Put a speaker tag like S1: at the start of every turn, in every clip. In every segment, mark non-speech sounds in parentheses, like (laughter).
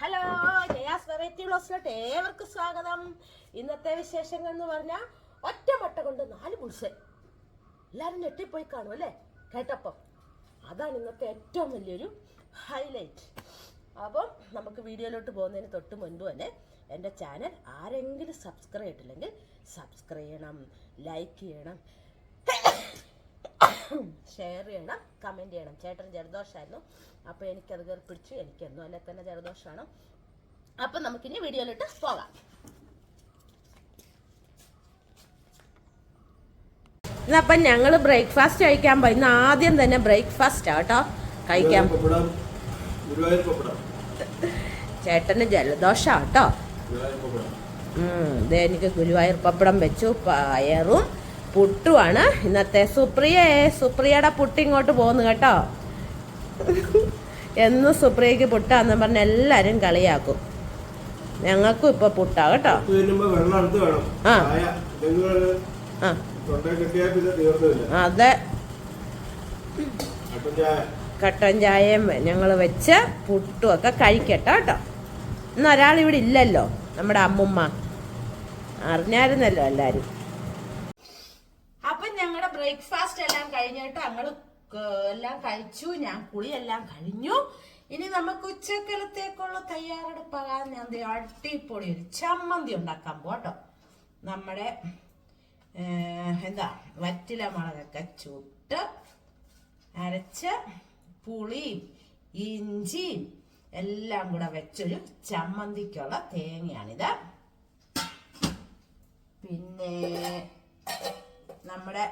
S1: Hello Jaya's variety ബ്ലോസിലോട്ട് ഏവർക്കും സ്വാഗതം. ഇന്നത്തെ വിശേഷങ്ങൾ എന്ന് പറഞ്ഞാൽ ഒറ്റ മുട്ട കൊണ്ട് നാല് പുൾസ് എല്ലാവരും ഞെട്ടിപ്പോയി കാണും അല്ലേ? കേട്ടപ്പം. അതാണ് ഇന്നത്തെ ഏറ്റവും വലിയൊരു ഹൈലൈറ്റ് അപ്പം നമുക്ക് വീഡിയോയിലോട്ട് പോകുന്നതിന് തൊട്ട് മുൻപ് തന്നെ എന്റെ ചാനൽ ആരെങ്കിലും സബ്സ്ക്രൈബ് ചെയ്തിട്ടില്ലെങ്കിൽ സബ്സ്ക്രൈബ് ചെയ്യണം ലൈക്ക് ചെയ്യണം. ഷെയർ ചെയ്യണം കമന്റ് ചെയ്യണം. ചേട്ടൻ ജലദോഷമായിരുന്നു അപ്പോൾ എനിക്കത് കയറി പിടിച്ചു എനിക്കെന്നും അല്ലെ തന്നെ ജലദോഷമാണ് അപ്പം നമുക്കിനി വീഡിയോയിലിട്ട് പോകാം. ഇന്നപ്പം ഞങ്ങൾ ബ്രേക്ക്ഫാസ്റ്റ് കഴിക്കാൻ പോയി. ഇന്ന് ആദ്യം തന്നെ ബ്രേക്ക്ഫാസ്റ്റ് ആട്ടോ കഴിക്കാൻ ചേട്ടന് ജലദോഷാട്ടോ എനിക്ക് ഗുരുവായൂർ പപ്പടം വെച്ചു പയറും പുട്ടുമാണ് ഇന്നത്തെ സുപ്രിയയെ സുപ്രിയയുടെ പുട്ട് ഇങ്ങോട്ട് പോകുന്നു കേട്ടോ. എന്നും സുപ്രിയക്ക് പുട്ടാന്ന് പറഞ്ഞ് എല്ലാവരും കളിയാക്കും. ഞങ്ങൾക്കും ഇപ്പൊ പുട്ടാ കേട്ടോ. ആ. അതെ. കട്ടൻ ചായയും ഞങ്ങൾ വെച്ച് പുട്ടും ഒക്കെ കഴിക്കട്ടോ കേട്ടോ. ഇന്ന് ഒരാൾ ഇവിടെ ഇല്ലല്ലോ നമ്മുടെ അമ്മുമ്മ. അറിഞ്ഞായിരുന്നല്ലോ എല്ലാരും അപ്പൊ ഞങ്ങളുടെ ബ്രേക്ക്ഫാസ്റ്റ് എല്ലാം കഴിഞ്ഞിട്ട് ഞങ്ങൾ എല്ലാം കഴിച്ചു ഞാൻ കുളിയെല്ലാം കഴിഞ്ഞു. ഇനി നമുക്ക് ഉച്ചക്കലത്തേക്കുള്ള തയ്യാറെടുപ്പാകാൻ ഞാൻ അടിപൊളി ഒരു ചമ്മന്തി ഉണ്ടാക്കാൻ പോട്ടോ നമ്മുടെ എന്താ വറ്റില മുളകൊക്കെ ചുട്ട് അരച്ച് പുളിയും ഇഞ്ചിയും എല്ലാം കൂടെ വെച്ചൊരു ചമ്മന്തിക്കുള്ള തേങ്ങയാണിത്. പിന്നെ നമ്മുടെ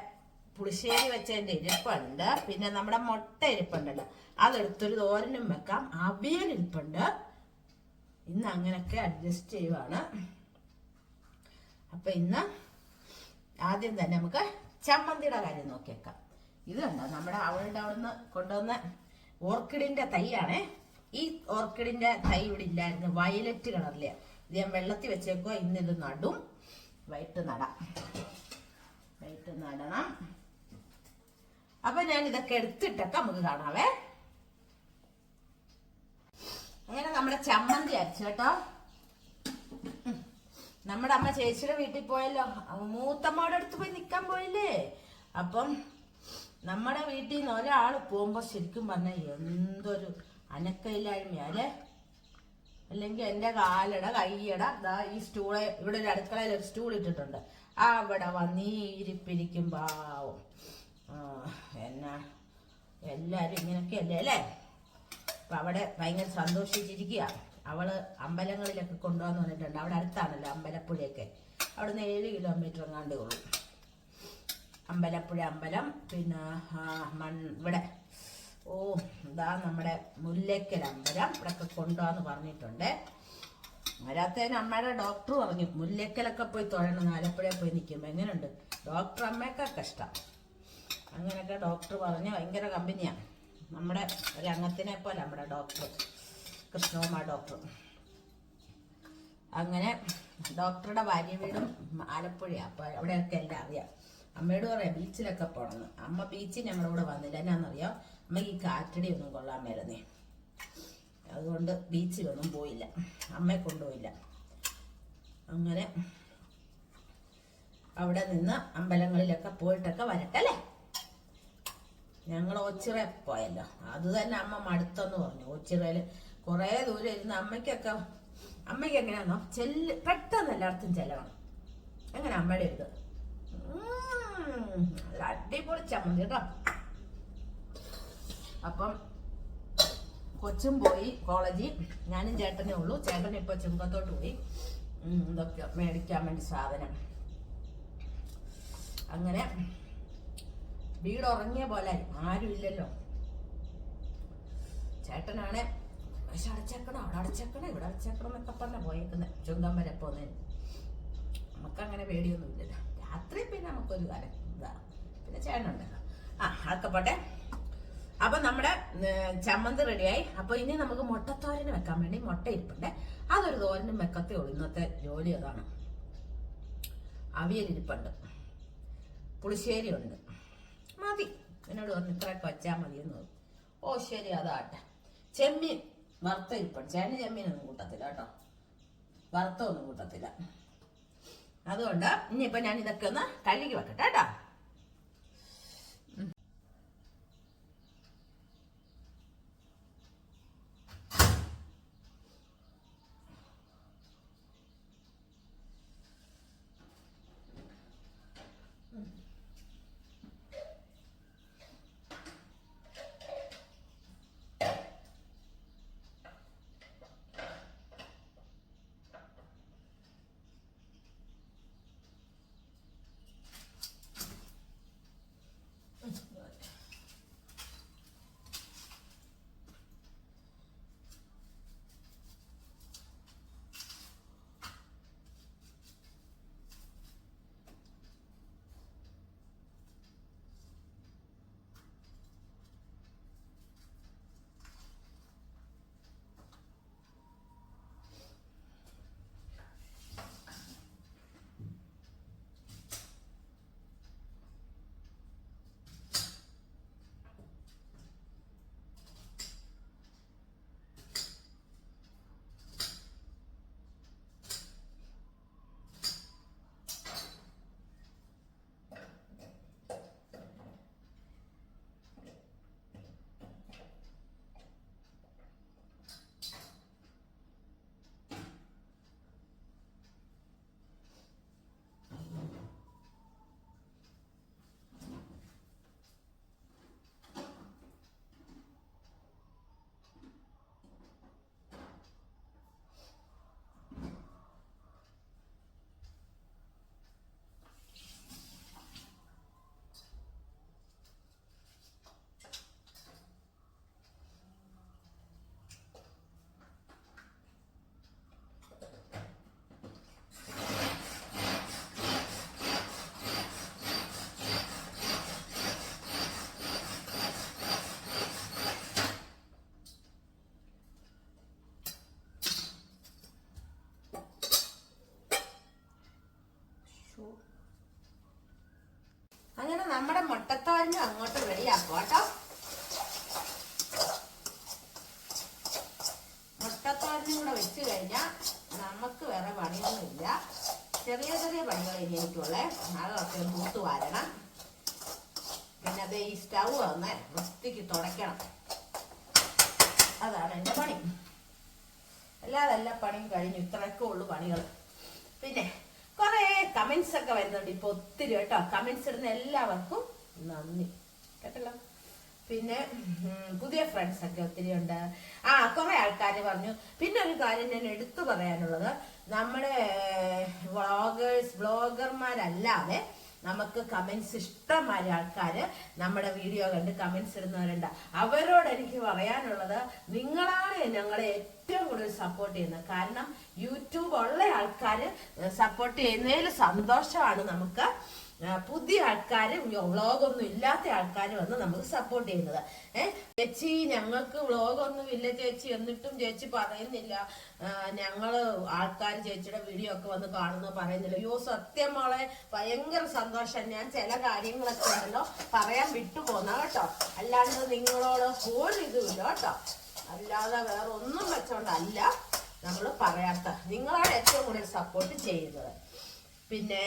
S1: പുളിശ്ശേരി വെച്ചതിന്റെ ഇരിപ്പുണ്ട്. പിന്നെ നമ്മുടെ മുട്ട ഇരിപ്പുണ്ടല്ലോ. അതെടുത്തൊരു തോരനും വെക്കാം. അവിയൽ ഇരിപ്പുണ്ട്. ഇന്ന് അങ്ങനെയൊക്കെ അഡ്ജസ്റ്റ് ചെയ്യുവാണ്. അപ്പൊ ഇന്ന് ആദ്യം തന്നെ നമുക്ക് ചമ്മന്തിയുടെ കാര്യം നോക്കിയേക്കാം. ഇത് കണ്ടോ? നമ്മുടെ അവളുടെ അവിടുന്ന് കൊണ്ടുവന്ന ഓർക്കിഡിന്റെ തൈയാണേ. ഈ ഓർക്കിഡിന്റെ തൈ ഇവിടെ ഇല്ലായിരുന്നു. വയലറ്റ് കളറിലെ ഇത് ഞാൻ വെള്ളത്തിൽ വെച്ചേക്കോ ഇന്നിത് നടും. വൈകിട്ട് നടാം. വൈകിട്ട് നടണം. അപ്പൊ ഞാൻ ഇതൊക്കെ എടുത്തിട്ടൊക്കെ നമുക്ക് കാണാവേ. അങ്ങനെ നമ്മുടെ ചമ്മന്തി അരച്ചു കേട്ടോ. നമ്മുടെ അമ്മ ചേച്ചിയുടെ വീട്ടിൽ പോയല്ലോ. മൂത്തമ്മയുടെ അടുത്ത് പോയി നിൽക്കാൻ പോയില്ലേ? അപ്പം നമ്മുടെ വീട്ടിൽ നിന്ന് ഒരാൾ പോകുമ്പോൾ ശരിക്കും പറഞ്ഞാൽ എന്തൊരു അനക്കയില്ലായ്മയല്ലേ അല്ലെങ്കിൽ എന്റെ കാലട കയ്യട ദാ ഈ സ്റ്റൂളെ ഇവിടെ ഒരു അടുക്കളയിൽ ഒരു സ്റ്റൂൾ ഇട്ടിട്ടുണ്ട്. അവിടെ വന്നീരിപ്പിരിക്കും പാവം. എന്നാ? എല്ലാരും ഇങ്ങനെയൊക്കെയല്ലേ അല്ലേ? അപ്പൊ അവിടെ ഭയങ്കര സന്തോഷിച്ചിരിക്കുക അവൾ അമ്പലങ്ങളിലൊക്കെ കൊണ്ടുപോകാന്ന് പറഞ്ഞിട്ടുണ്ട് അവിടെ അടുത്താണല്ലോ അമ്പലപ്പുഴയൊക്കെ. അവിടെ നിന്ന് ഏഴ് കിലോമീറ്റർ എങ്ങാണ്ടേ ഉള്ളൂ. അമ്പലപ്പുഴ അമ്പലം പിന്നെ മൺ ഇവിടെ. ഓ ഇതാ നമ്മുടെ മുല്ലയ്ക്കൽ അമ്പലം ഇവിടെയൊക്കെ കൊണ്ടുപോകാന്ന് പറഞ്ഞിട്ടുണ്ട്. വരാത്തതിന് അമ്മയുടെ ഡോക്ടർ പറഞ്ഞു മുല്ലയ്ക്കലൊക്കെ പോയി തൊഴണം ആലപ്പുഴയിൽ പോയി നിൽക്കുമ്പോൾ എങ്ങനെയുണ്ട് ഡോക്ടർ അമ്മയൊക്കെ ഇഷ്ടം അങ്ങനെയൊക്കെ ഡോക്ടർ പറഞ്ഞ് ഭയങ്കര കമ്പനിയാണ് നമ്മുടെ ഒരു അംഗത്തിനെ പോലെ നമ്മുടെ ഡോക്ടർ കൃഷ്ണകുമാർ ഡോക്ടർ അങ്ങനെ ഡോക്ടറുടെ ഭാര്യ വീടും ആലപ്പുഴയാണ് അപ്പോൾ അവിടെയൊക്കെ എല്ലാം അറിയാം. അമ്മയോട് പറയാം ബീച്ചിലൊക്കെ പോകണമെന്ന് അമ്മ ബീച്ചിൽ ഞങ്ങളുടെ കൂടെ വന്നില്ല. എന്നാണെന്നറിയാം അമ്മ ഈ കാറ്റടി ഒന്നും കൊള്ളാൻ മേലെന്നേ. അതുകൊണ്ട് ബീച്ചിലൊന്നും പോയില്ല. അമ്മയെ കൊണ്ടുപോയില്ല. അങ്ങനെ അവിടെ നിന്ന് അമ്പലങ്ങളിലൊക്കെ പോയിട്ടൊക്കെ വരട്ടെ അല്ലേ? ഞങ്ങൾ ഓച്ചിറ പോയല്ലോ. അത് തന്നെ അമ്മ മടുത്തെന്ന് പറഞ്ഞു. ഒച്ചിറയിൽ കുറേ ദൂരം ഇരുന്ന് അമ്മയ്ക്കൊക്കെ അമ്മയ്ക്ക് എങ്ങനെയാണോ ചെല്ല് പെട്ടെന്ന് എല്ലായിടത്തും ചെല്ലണം. എങ്ങനെ അമ്മയുടെ ഇത് നല്ല അടിപൊളി ചമ്മന്തി കേട്ടോ. അപ്പം കൊച്ചും പോയി കോളേജിൽ. ഞാനും ചേട്ടനേ ഉള്ളൂ. ചേട്ടൻ ഇപ്പൊ ചുങ്കത്തോട്ട് പോയി. ഇതൊക്കെ മേടിക്കാൻ വേണ്ടി സാധനം. അങ്ങനെ വീട് ഉറങ്ങിയ പോലെ ആരും ഇല്ലല്ലോ ചേട്ടനാണെ പക്ഷെ അടച്ചേക്കണം? അവിടെ അടച്ചേക്കണം? ഇവിടെ അടച്ചേക്കണം എന്നൊക്കെ പറഞ്ഞ പോയേക്കുന്നത് ചുങ്കം വരെ പോന്നേന് നമുക്കങ്ങനെ പേടിയൊന്നും ഇല്ല രാത്രി പിന്നെ നമുക്കൊരു കാലം ഇതാ. പിന്നെ ചേട്ടനുണ്ടല്ലോ. ആ അതൊക്കെ പോട്ടെ. അപ്പൊ നമ്മുടെ ചമ്മന്തി റെഡിയായി. അപ്പൊ ഇനി നമുക്ക് മുട്ടത്തോരന് വെക്കാൻ വേണ്ടി മുട്ട ഇരിപ്പുണ്ട്. അതൊരു തോരനും വെക്കത്തേ ഉള്ളൂ. ഇന്നത്തെ ജോലി അതാണ്. അവിയലിരിപ്പുണ്ട് പുളിശ്ശേരി ഉണ്ട്. മതി. എന്നോട് പറഞ്ഞു ഇത്രയൊക്കെ വെച്ചാൽ മതി എന്ന് പറഞ്ഞു. ഓ ശരി അതാട്ടെ ചെമ്മീൻ വറുത്ത ഇരിപ്പുണ്ട്. ചേന ചെമ്മീനൊന്നും കൂട്ടത്തില്ല കേട്ടോ. വറുത്ത ഒന്നും കൂട്ടത്തില്ല. അതുകൊണ്ട് ഇനിയിപ്പോൾ ഞാൻ ഇതൊക്കെ ഒന്ന് കഴുകി വെക്കട്ടെ കേട്ടോ. നമ്മുടെ മുട്ടത്തോരനും അങ്ങോട്ട് റെഡിയാക്കും കേട്ടോ മുട്ടത്തോരനും കൂടെ വെച്ച് കഴിഞ്ഞാൽ നമുക്ക് വേറെ പണിയൊന്നുമില്ല. ചെറിയ ചെറിയ പണികൾ ഇനി എനിക്കുള്ളേ അതൊക്കെ തൂത്ത് വാരണം. പിന്നെ അത് ഈ സ്റ്റൗ ഒന്ന് വൃത്തിക്ക് തുടയ്ക്കണം. അതാണ് എന്റെ പണി. അല്ലാതെ എല്ലാ പണിയും കഴിഞ്ഞു. ഇത്രയൊക്കെ ഉള്ളു പണികൾ പിന്നെ കുറേ കമന്റ്സ് ഒക്കെ വരുന്നുണ്ട് ഇപ്പൊ ഒത്തിരി കേട്ടോ. കമന്റ്സ് ഇടുന്ന എല്ലാവർക്കും നന്ദി. കേട്ടല്ലോ? പിന്നെ പുതിയ ഫ്രണ്ട്സ് ഒക്കെ ഒത്തിരി ഉണ്ട്. ആ കുറെ ആൾക്കാർ പറഞ്ഞു. പിന്നെ ഒരു കാര്യം ഞാൻ എടുത്തു പറയാനുള്ളത്. നമ്മുടെ വ്ളോഗേഴ്സ് ബ്ലോഗർമാരല്ലാതെ നമുക്ക് കമൻസ് ഇഷ്ടമായ ആൾക്കാര് നമ്മുടെ വീഡിയോ കണ്ട് കമൻസ് ഇടുന്നവരുണ്ട്. അവരോട് എനിക്ക് പറയാനുള്ളത് നിങ്ങളാണ് ഞങ്ങളെ ഏറ്റവും കൂടുതൽ സപ്പോർട്ട് ചെയ്യുന്നത്. കാരണം യൂട്യൂബ് ഉള്ള ആൾക്കാർ സപ്പോർട്ട് ചെയ്യുന്നതിൽ സന്തോഷമാണ് നമുക്ക് പുതിയ ആൾക്കാരും വ്ളോഗൊന്നും ഇല്ലാത്ത ആൾക്കാരും വന്ന് നമുക്ക് സപ്പോർട്ട് ചെയ്യുന്നത്. ഏഹ് ചേച്ചി ഞങ്ങൾക്ക് വ്ളോഗൊന്നും ഇല്ല ചേച്ചി. എന്നിട്ടും ചേച്ചി പറയുന്നില്ല. ഞങ്ങൾ ആൾക്കാർ ചേച്ചിയുടെ വീഡിയോ ഒക്കെ വന്ന് കാണുന്നു പറയുന്നില്ല. അയ്യോ സത്യം മോളെ ഭയങ്കര സന്തോഷം. ഞാൻ ചില കാര്യങ്ങളൊക്കെ ഉണ്ടല്ലോ പറയാൻ വിട്ടുപോന്ന കേട്ടോ. അല്ലാണ്ട് നിങ്ങളോട് ഒരു ഇതുമില്ല കേട്ടോ. അല്ലാതെ വേറെ ഒന്നും വെച്ചോണ്ടല്ല നമ്മൾ പറയാത്ത നിങ്ങളാണ് ഏറ്റവും കൂടുതൽ സപ്പോർട്ട് ചെയ്യുന്നത്. പിന്നെ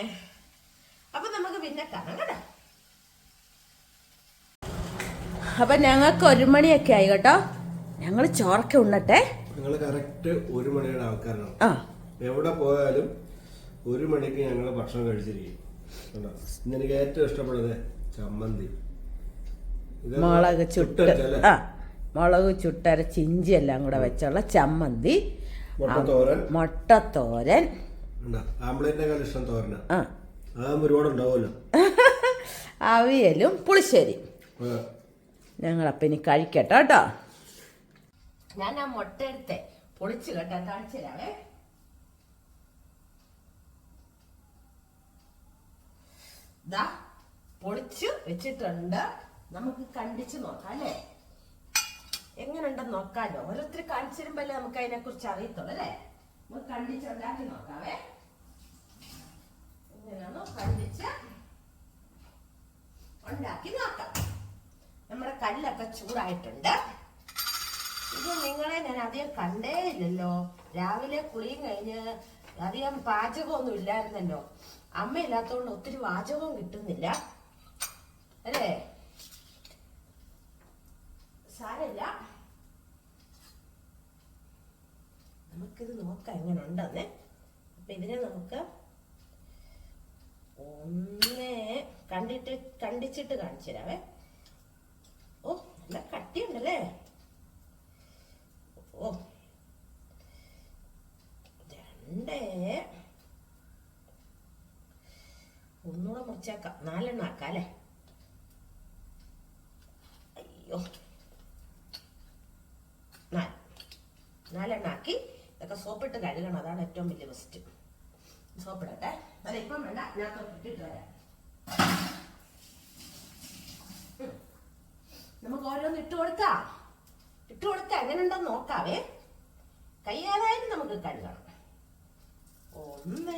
S1: അപ്പൊ നമുക്ക് പിന്നെ കാണാം കേട്ടോ അപ്പൊ ഞങ്ങൾക്ക് ഒരു മണിയൊക്കെ ആയി കേട്ടോ. ഞങ്ങൾ ചോറൊക്കെ ഉണ്ണട്ടെ?
S2: ഞങ്ങൾ കറക്റ്റ് ഒരു മണിയുടെ ആൾക്കാരാണ്.
S1: ആ.
S2: എവിടെ പോയാലും ഒരു മണിക്ക് ഞങ്ങൾ ഭക്ഷണം കഴിച്ചിരിക്കും. കണ്ടോ? ഇന്ന് എനിക്ക് ഏറ്റവും ഇഷ്ടപ്പെടുന്നത് ചമ്മന്തി. ഇത്
S1: മുളക് ചുട്ട്? ആ. മുളക് ചുട്ടരച്ച് ഇഞ്ചി എല്ലാം കൂടെ വെച്ചുള്ള ചമ്മന്തി.
S2: മുട്ടത്തോരൻ.
S1: മുട്ടത്തോരൻ.
S2: ആംബ്ലേറ്റിനേക്കാൾ ഇഷ്ടം തോരന.
S1: ആ. (laughs) അവിയലും പുളിശ്ശേരി. ഞങ്ങളപ്പ ഇനി കഴിക്കട്ടോ കേട്ടോ. ഞാൻ ആ മുട്ട എടുത്തെ. പൊളിച്ചു കേട്ടോ താഴ്ചരാവേ ദാ പൊളിച്ച് വെച്ചിട്ടുണ്ട്. നമുക്ക് കണ്ടിച്ചു നോക്കാം അല്ലേ? എങ്ങനെയുണ്ടെന്ന് നോക്കാലോ. ഓരോരുത്തർ കാണിച്ചു തരുമ്പല്ലേ നമുക്ക് അതിനെ കുറിച്ച് അറിയത്തുള്ളൂ അല്ലേ? നമുക്ക് കണ്ടിച്ചുണ്ടാക്കി നോക്കാവേ. എങ്ങനെയാണോ കണ്ടിച്ച് ഉണ്ടാക്കി നോക്കാം. നമ്മുടെ കല്ലൊക്കെ ചൂടായിട്ടുണ്ട്. ഇത് നിങ്ങളെ ഞാൻ അധികം കണ്ടേ ഇല്ലല്ലോ. രാവിലെ കുളിയും കഴിഞ്ഞ് അധികം പാചകമൊന്നും ഇല്ലായിരുന്നല്ലോ. അമ്മ ഇല്ലാത്തതുകൊണ്ട് ഒത്തിരി വാചകവും കിട്ടുന്നില്ല. അല്ലേ? സാരല്ല നമുക്കിത് നോക്കാം എങ്ങനെ ഉണ്ടെന്നേ അപ്പൊ ഇതിനെ നമുക്ക് ഒന്ന് കണ്ടിട്ട് കണ്ടിച്ചിട്ട് കാണിച്ചു തരാവേ. ഓ നല്ല കട്ടിയുണ്ടല്ലേ? ഓ. രണ്ട്. ഒന്നുകൂടെ മുറിച്ചേക്കാം. നാലെണ്ണം ആക്കാം അല്ലേ? അയ്യോ. നാല്. നാലെണ്ണം ആക്കി. ഇതൊക്കെ സോപ്പിട്ട് കഴുകണം. അതാണ് ഏറ്റവും വലിയ ബെസ്റ്റ് സോപ്പിടട്ടെ. അല്ല ഇപ്പം വേണ്ട ഞാൻ ഇട്ടിട്ട് വരാം. നമുക്ക് ഓരോന്ന് ഇട്ട് കൊടുക്കാം. ഇട്ട് കൊടുക്കാം. എങ്ങനെയുണ്ടെന്ന് നോക്കാവേ. കയ്യാതായാലും നമുക്ക് കഴുകണം. ഒന്ന്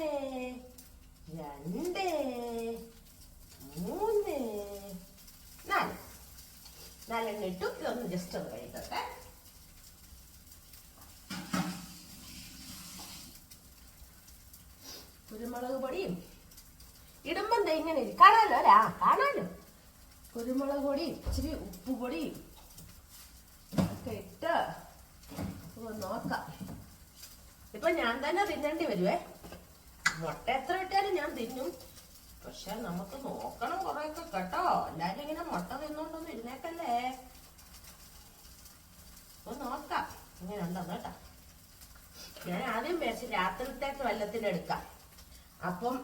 S1: രണ്ട് മൂന്ന് നാല്. നാലെണ്ണം ഇട്ടു. ഇതൊന്ന് ജസ്റ്റ് ഒന്ന് കഴിക്കട്ടെ കുരുമുളക് പൊടിയും ഇടുമ്പം ദേ ഇങ്ങനെ കാണാലോ അല്ലേ? ആ കാണാലോ. കുരുമുളക് പൊടി ഇച്ചിരി ഉപ്പുപൊടി ഒക്കെ ഇട്ട് നോക്കാം. ഇപ്പൊ ഞാൻ തന്നെ തിന്നേണ്ടി വരുവേ. മുട്ട എത്ര ഇട്ടാലും ഞാൻ തിന്നും. പക്ഷെ നമുക്ക് നോക്കണം കുറെയൊക്കെ കേട്ടോ. എല്ലാരും ഇങ്ങനെ മുട്ട തിന്നോണ്ടൊന്നും ഇരുന്നേക്കല്ലേ ഒന്ന് നോക്കാം. ഇങ്ങനെ ഉണ്ടോ കേട്ടോ. ഞാൻ ആദ്യം വിചാരിച്ചു രാത്രിത്തേക്ക് വെള്ളത്തിലെടുക്കാം അപ്പം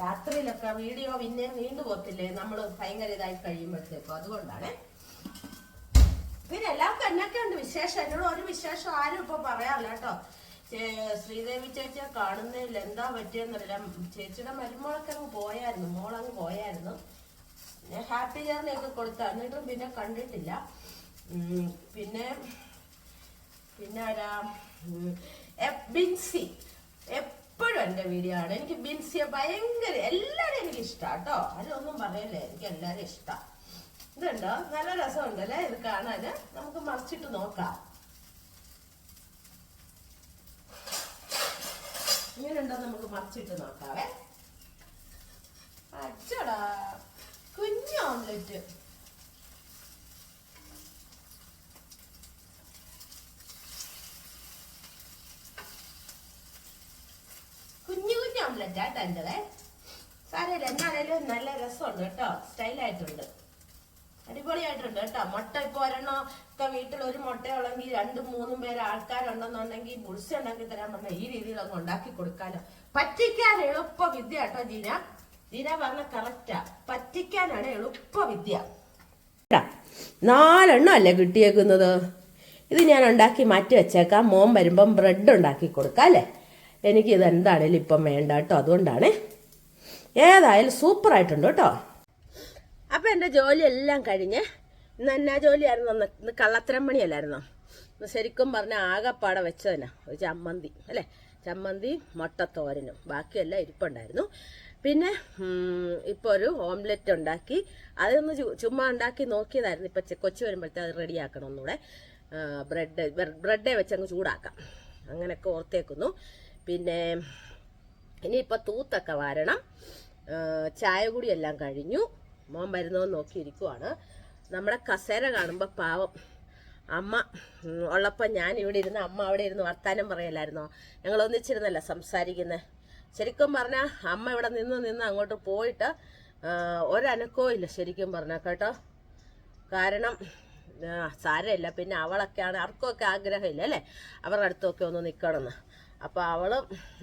S1: രാത്രിയിലൊക്കെ വീഡിയോ പിന്നെ നീണ്ടു പോത്തില്ലേ നമ്മൾ ഭയങ്കര ഇതായി കഴിയുമ്പോഴത്തേക്കും. അതുകൊണ്ടാണ്. പിന്നെ എല്ലാവർക്കും എന്നൊക്കെ ഉണ്ട് വിശേഷം. എന്നോട് ഒരു വിശേഷം ആരും ഇപ്പൊ പറയാറില്ല കേട്ടോ. ശ്രീദേവി ചേച്ചിയെ കാണുന്നില്ല എന്താ പറ്റിയെന്നറിയില്ല. ചേച്ചിയുടെ മരുമോളൊക്കെ അങ്ങ് പോയായിരുന്നു. മോളങ്ങ് പോയായിരുന്നു. ഹാപ്പി ജേർണി ഒക്കെ കൊടുത്ത. എന്നിട്ടും പിന്നെ കണ്ടിട്ടില്ല. പിന്നെ പിന്നെ ആരാ ബിൻസി. എപ്പോഴും എന്റെ വീഡിയോ ആണ്. എനിക്ക് ബിൻസിയെ ഭയങ്കര എല്ലാവരും എനിക്ക് ഇഷ്ടമാണ് കേട്ടോ അതിലൊന്നും പറയല്ലേ. എനിക്ക് എല്ലാവരും ഇഷ്ടമാണ് ഇതുണ്ടോ? നല്ല രസമുണ്ടല്ലേ ഇത് കാണാന് നമുക്ക് മറിച്ചിട്ട് നോക്കാം. ഇങ്ങനെയുണ്ടോ നമുക്ക് മറിച്ചിട്ട് നോക്കാവേ. അച്ചടാ. കുഞ്ഞു ഓംലെറ്റ് കുഞ്ഞു കുഞ്ഞു ഓംലെറ്റ് ആയിട്ട് എന്റെതേ സാരമില്ല എന്നാണേലും നല്ല രസമുണ്ട് കേട്ടോ. സ്റ്റൈലായിട്ടുണ്ട്. അടിപൊളിയായിട്ടുണ്ട് കേട്ടോ. മുട്ട ഇപ്പൊ ഒരെണ്ണം ഒക്കെ വീട്ടിൽ ഒരു മുട്ട മുട്ടയുള്ളെങ്കിൽ രണ്ടും മൂന്നും പേര് ആൾക്കാരുണ്ടെന്നുണ്ടെങ്കിൽ ബുൾസ ഉണ്ടാക്കി തരാൻ പറഞ്ഞ ഈ രീതിയിൽ അങ്ങ് ഉണ്ടാക്കി കൊടുക്കാലോ. പറ്റിക്കാൻ എളുപ്പ വിദ്യ കേട്ടോ ജീന. ജീന പറഞ്ഞ കറക്റ്റാ പറ്റിക്കാനാണ് എളുപ്പ വിദ്യ നാലെണ്ണം അല്ലേ കിട്ടിയേക്കുന്നത്? ഇത് ഞാൻ ഉണ്ടാക്കി മാറ്റി വെച്ചേക്കാം. മോൻ വരുമ്പം ബ്രെഡ് ഉണ്ടാക്കി കൊടുക്കാം അല്ലേ? എനിക്ക് ഇത് എന്താണേലും ഇപ്പം വേണ്ട കേട്ടോ അതുകൊണ്ടാണ്. ഏതായാലും സൂപ്പറായിട്ടുണ്ട് കേട്ടോ. അപ്പം എന്റെ ജോലിയെല്ലാം കഴിഞ്ഞ് ഇന്ന് എന്നാ ജോലിയായിരുന്നു? ഇന്ന് കള്ളത്തരം പണിയല്ലായിരുന്നോ? ശരിക്കും പറഞ്ഞാൽ ആകെപ്പാടെ വെച്ചതിനാ ഒരു ചമ്മന്തി അല്ലേ? ചമ്മന്തി മുട്ടത്തോരനും ബാക്കിയെല്ലാം ഇരിപ്പുണ്ടായിരുന്നു. പിന്നെ ഇപ്പോൾ ഒരു ഓംലെറ്റ് ഉണ്ടാക്കി അതൊന്ന് ചുമ്മാ ഉണ്ടാക്കി നോക്കിയതായിരുന്നു. ഇപ്പം കൊച്ചു വരുമ്പോഴത്തെ അത് റെഡിയാക്കണം ഒന്നുകൂടെ. ബ്രെഡ് ബ്രെഡേ വെച്ചങ്ങ് ചൂടാക്കാം. അങ്ങനെയൊക്കെ ഓർത്തേക്കുന്നു. പിന്നെ ഇനിയിപ്പോൾ തൂത്തൊക്കെ വാരണം. ചായ കൂടി എല്ലാം കഴിഞ്ഞു. മോൻ വരുന്നതെന്ന് നോക്കിയിരിക്കുവാണ്. നമ്മുടെ കസേര കാണുമ്പോൾ പാവം അമ്മ ഉള്ളപ്പോൾ ഞാൻ ഇവിടെ ഇരുന്ന് അമ്മ അവിടെ ഇരുന്ന് വർത്താനം പറയലായിരുന്നോ? ഞങ്ങൾ ഒന്നിച്ചിരുന്നല്ല സംസാരിക്കുന്നത് ശരിക്കും പറഞ്ഞാൽ അമ്മ ഇവിടെ നിന്ന് നിന്ന് അങ്ങോട്ട് പോയിട്ട് ഒരനക്കവും ഇല്ല ശരിക്കും പറഞ്ഞാൽ കേട്ടോ. കാരണം സാരമില്ല. പിന്നെ അവളൊക്കെയാണ് ആർക്കൊക്കെ ആഗ്രഹമില്ല അല്ലേ? അവരുടെ അടുത്തൊക്കെ ഒന്ന് നിൽക്കണമെന്ന് അപ്പോൾ അവൾ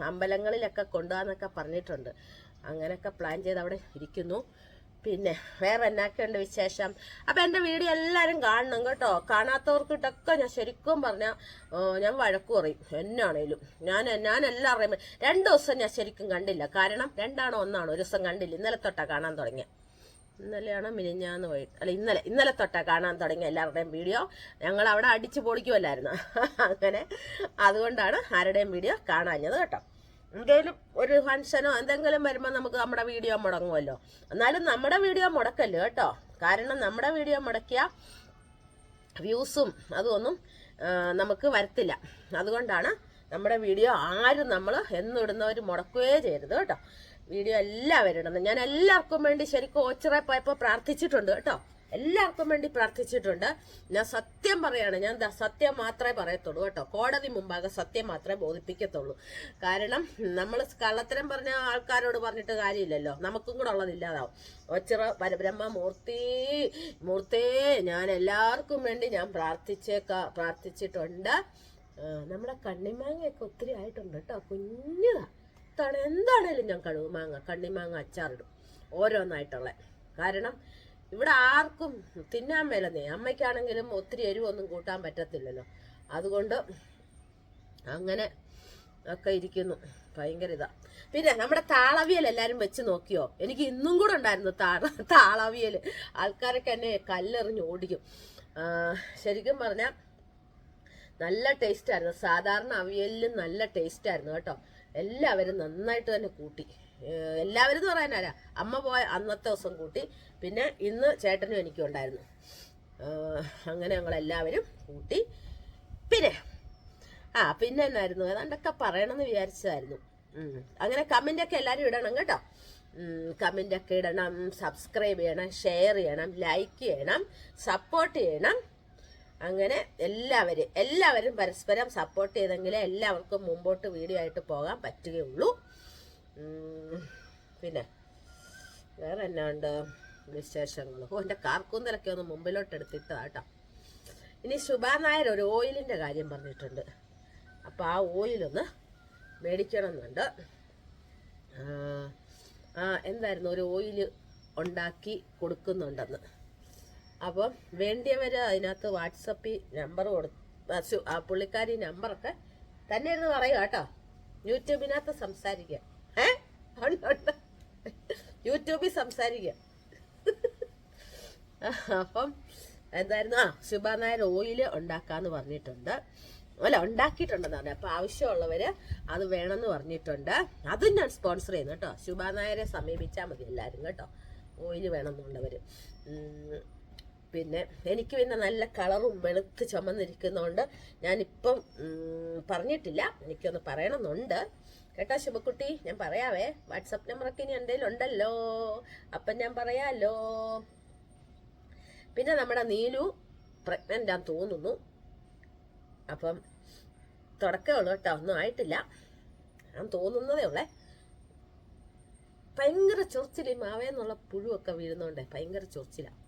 S1: അമ്പലങ്ങളിലൊക്കെ കൊണ്ടുപോകാന്നൊക്കെ പറഞ്ഞിട്ടുണ്ട്. അങ്ങനെയൊക്കെ പ്ലാൻ ചെയ്ത് അവിടെ ഇരിക്കുന്നു. പിന്നെ വേറെ എന്നാക്കെയുണ്ട് വിശേഷം? അപ്പം എന്റെ വീഡിയോ എല്ലാവരും കാണണം കേട്ടോ. കാണാത്തവർക്കിട്ടൊക്കെ ഞാൻ ശരിക്കും പറഞ്ഞാൽ ഞാൻ വഴക്കു പറയും. എന്നാണേലും. ഞാൻ ഞാൻ എല്ലാവരുടെയും രണ്ട് ദിവസം ഞാൻ ശരിക്കും കണ്ടില്ല. കാരണം രണ്ടാണോ ഒന്നാണോ ഒരു ദിവസം കണ്ടില്ല. ഇന്നലെ തൊട്ടാ കാണാൻ തുടങ്ങിയ. ഇന്നലെയാണ് മിനിഞ്ഞാന്ന് പോയി? അല്ല ഇന്നലെ ഇന്നലെ തൊട്ടാ കാണാൻ തുടങ്ങിയ എല്ലാവരുടെയും വീഡിയോ. ഞങ്ങൾ അവിടെ അടിച്ചു പൊളിക്കുമല്ലായിരുന്നു (laughs) അങ്ങനെ അതുകൊണ്ടാണ് ആരുടെയും വീഡിയോ കാണാഞ്ഞത് കേട്ടോ. എന്തെങ്കിലും ഒരു ഫംഗ്ഷനോ എന്തെങ്കിലും വരുമ്പോൾ നമുക്ക് നമ്മുടെ വീഡിയോ മുടങ്ങുമല്ലോ എന്നാലും നമ്മുടെ വീഡിയോ മുടക്കല്ലോ കേട്ടോ. കാരണം നമ്മുടെ വീഡിയോ മുടക്കിയ വ്യൂസും അതൊന്നും നമുക്ക് വരത്തില്ല. അതുകൊണ്ടാണ് നമ്മുടെ വീഡിയോ ആരും നമ്മൾ എന്നിടുന്നവർ മുടക്കുകയേ ചെയ്യരുത് കേട്ടോ. വീഡിയോ എല്ലാവരും ഇടണം ഞാൻ എല്ലാവർക്കും വേണ്ടി ശരിക്കും ഓച്ചിറ പോയപ്പോൾ പ്രാർത്ഥിച്ചിട്ടുണ്ട് കേട്ടോ. എല്ലാവർക്കും വേണ്ടി പ്രാർത്ഥിച്ചിട്ടുണ്ട്. ഞാൻ സത്യം പറയാണ് ഞാൻ സത്യം മാത്രമേ പറയത്തുള്ളൂ കേട്ടോ. കോടതി മുമ്പാകെ സത്യം മാത്രമേ ബോധിപ്പിക്കത്തുള്ളൂ. കാരണം നമ്മൾ കള്ളത്തരം പറഞ്ഞ ആൾക്കാരോട് പറഞ്ഞിട്ട് കാര്യമില്ലല്ലോ. നമുക്കും കൂടെ ഉള്ളതില്ലാതാവും ഒച്ചിറ പരബ്രഹ്മ മൂർത്തി മൂർത്തേ ഞാൻ എല്ലാവർക്കും വേണ്ടി ഞാൻ പ്രാർത്ഥിച്ചേക്ക പ്രാർത്ഥിച്ചിട്ടുണ്ട്. നമ്മുടെ കണ്ണിമാങ്ങയൊക്കെ ഒത്തിരി ആയിട്ടുണ്ട് കേട്ടോ. കുഞ്ഞതാ. ഇത്തവണ എന്താണേലും ഞാൻ കഴുകുമാങ്ങ കണ്ണിമാങ്ങ അച്ചാറിടും. ഓരോന്നായിട്ടുള്ള. കാരണം ഇവിടെ ആർക്കും തിന്നാൻ മേലെന്നേ അമ്മയ്ക്കാണെങ്കിലും ഒത്തിരി എരിവൊന്നും കൂട്ടാൻ പറ്റത്തില്ലല്ലോ. അതുകൊണ്ട് അങ്ങനെ ഒക്കെ ഇരിക്കുന്നു. ഭയങ്കര ഇതാ. പിന്നെ നമ്മുടെ താളവിയൽ എല്ലാരും വെച്ച് നോക്കിയോ? എനിക്ക് ഇന്നും കൂടെ ഉണ്ടായിരുന്നു താള താളവിയൽ. ആൾക്കാരൊക്കെ എന്നെ കല്ലെറിഞ്ഞ് ഓടിക്കും. ശരിക്കും പറഞ്ഞാൽ നല്ല ടേസ്റ്റ് ആയിരുന്നു. സാധാരണ അവിയലിലും നല്ല ടേസ്റ്റ് ആയിരുന്നു കേട്ടോ. എല്ലാവരും നന്നായിട്ട് തന്നെ കൂട്ടി. എല്ലാവരും എന്ന് പറയാനാരാ അമ്മ പോയ അന്നത്തെ ദിവസം കൂട്ടി. പിന്നെ ഇന്ന് ചേട്ടനും എനിക്കും ഉണ്ടായിരുന്നു. അങ്ങനെ ഞങ്ങൾ എല്ലാവരും കൂട്ടി. പിന്നെ ആ പിന്നെ എന്നായിരുന്നു? ഏതാണ്ടൊക്കെ പറയണമെന്ന് വിചാരിച്ചതായിരുന്നു. അങ്ങനെ കമന്റൊക്കെ എല്ലാവരും ഇടണം കേട്ടോ. കമന്റൊക്കെ ഇടണം സബ്സ്ക്രൈബ് ചെയ്യണം ഷെയർ ചെയ്യണം ലൈക്ക് ചെയ്യണം സപ്പോർട്ട് ചെയ്യണം. അങ്ങനെ എല്ലാവരും എല്ലാവരും പരസ്പരം സപ്പോർട്ട് ചെയ്തെങ്കിലേ എല്ലാവർക്കും മുമ്പോട്ട് വീഡിയോ ആയിട്ട് പോകാൻ പറ്റുകയുള്ളൂ. പിന്നെ വേറെ എന്നാ ഉണ്ട് വിശേഷങ്ങൾ ഓ എന്റെ കാർക്കൂന്തലൊക്കെ ഒന്ന് മുമ്പിലോട്ട് എടുത്തിട്ടാ കേട്ടോ ഇനി ശുഭാ നായർ ഒരു ഓയിലിന്റെ കാര്യം പറഞ്ഞിട്ടുണ്ട്. അപ്പോൾ ആ ഓയിലൊന്ന് ആ എന്തായിരുന്നു ഒരു ഓയിൽ ഉണ്ടാക്കി കൊടുക്കുന്നുണ്ടെന്ന്? അപ്പം വേണ്ടിയവർ അതിനകത്ത് വാട്സപ്പിൽ നമ്പർ കൊടു ആ പുള്ളിക്കാരി നമ്പറൊക്കെ തന്നെ ഇരുന്ന് പറയുക കേട്ടോ. യൂട്യൂബിനകത്ത് സംസാരിക്കുക ഏ. യൂട്യൂബിൽ സംസാരിക്കുക അപ്പം എന്തായിരുന്നു? ആ ശുഭനായർ ഓയിൽ ഉണ്ടാക്കാന്ന് പറഞ്ഞിട്ടുണ്ട്. അല്ല ഉണ്ടാക്കിയിട്ടുണ്ടെന്ന് പറഞ്ഞു അപ്പൊ ആവശ്യമുള്ളവര് അത് വേണമെന്ന് പറഞ്ഞിട്ടുണ്ട്. അതും ഞാൻ സ്പോൺസർ ചെയ്യുന്നു കേട്ടോ. ശുഭാനായരെ സമീപിച്ചാൽ മതി എല്ലാവരും കേട്ടോ. ഓയിൽ വേണമെന്നുള്ളവര്. ഉം, പിന്നെ എനിക്ക് പിന്നെ നല്ല കളറും വെളുത്ത് ചുമന്നിരിക്കുന്നതുകൊണ്ട് ഞാനിപ്പം പറഞ്ഞിട്ടില്ല. എനിക്കൊന്ന് പറയണമെന്നുണ്ട്. കേട്ടോ ശുഭക്കുട്ടി ഞാൻ പറയാവേ. വാട്സപ്പ് നമ്പറൊക്കെ ഇനി എന്റെ ഉണ്ടല്ലോ അപ്പം ഞാൻ പറയാലോ. പിന്നെ നമ്മുടെ നീലു പ്രഗ്നന്റ് ആണെന്ന് തോന്നുന്നു. അപ്പം തുടക്കമേ ഉള്ളൂ കേട്ടോ. ഒന്നും ആയിട്ടില്ല. ഞാൻ തോന്നുന്നതേ ഉള്ളേ. ഭയങ്കര ചൊറിച്ചിൽ മാവേന്നുള്ള പുഴുവൊക്കെ വീഴുന്നോണ്ടേ ഭയങ്കര ചൊറിച്ചിലാണ്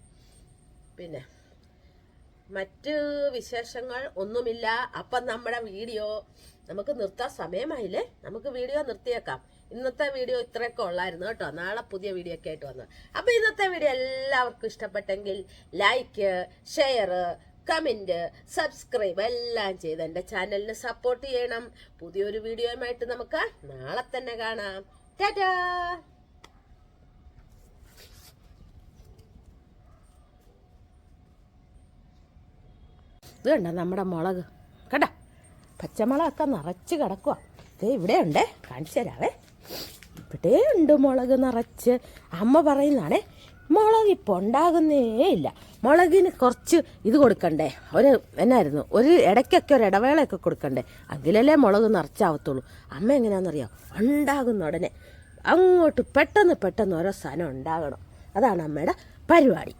S1: പിന്നെ മറ്റ് വിശേഷങ്ങൾ ഒന്നുമില്ല. അപ്പം നമ്മുടെ വീഡിയോ നമുക്ക് നിർത്താൻ സമയമായില്ലേ? നമുക്ക് വീഡിയോ നിർത്തിയേക്കാം. ഇന്നത്തെ വീഡിയോ ഇത്രയൊക്കെ ഉള്ളായിരുന്നു കേട്ടോ. നാളെ പുതിയ വീഡിയോ ഒക്കെ ആയിട്ട് വന്നു. അപ്പം ഇന്നത്തെ വീഡിയോ എല്ലാവർക്കും ഇഷ്ടപ്പെട്ടെങ്കിൽ ലൈക്ക് ഷെയർ കമന്റ് സബ്സ്ക്രൈബ് എല്ലാം ചെയ്ത് എന്റെ ചാനലിന് സപ്പോർട്ട് ചെയ്യണം. പുതിയൊരു വീഡിയോയുമായിട്ട് നമുക്ക് നാളെ തന്നെ കാണാം. ടാറ്റാ! ഇത് കണ്ട? നമ്മുടെ മുളക്. കണ്ട? പച്ചമുളകൊക്കെ നിറച്ച് കിടക്കുക ദേ ഇവിടെ ഉണ്ട് കാണിച്ചു തരാവേ. ഇവിടെ ഉണ്ട് മുളക് നിറച്ച്. അമ്മ പറയുന്നതാണേ മുളക് ഇപ്പോൾ ഉണ്ടാകുന്നേ ഇല്ല. മുളകിന് കുറച്ച് ഇത് കൊടുക്കണ്ടേ? ഒരു എന്നായിരുന്നു? ഒരു ഇടയ്ക്കൊക്കെ ഒരു ഇടവേളയൊക്കെ കൊടുക്കണ്ടേ? അതിലല്ലേ മുളക് നിറച്ചാവത്തുള്ളൂ. അമ്മ എങ്ങനെയാണെന്നറിയാം? ഉണ്ടാകുന്ന ഉടനെ അങ്ങോട്ട് പെട്ടെന്ന് പെട്ടെന്ന് ഓരോ സാധനം ഉണ്ടാകണം. അതാണ് അമ്മയുടെ പരിപാടി.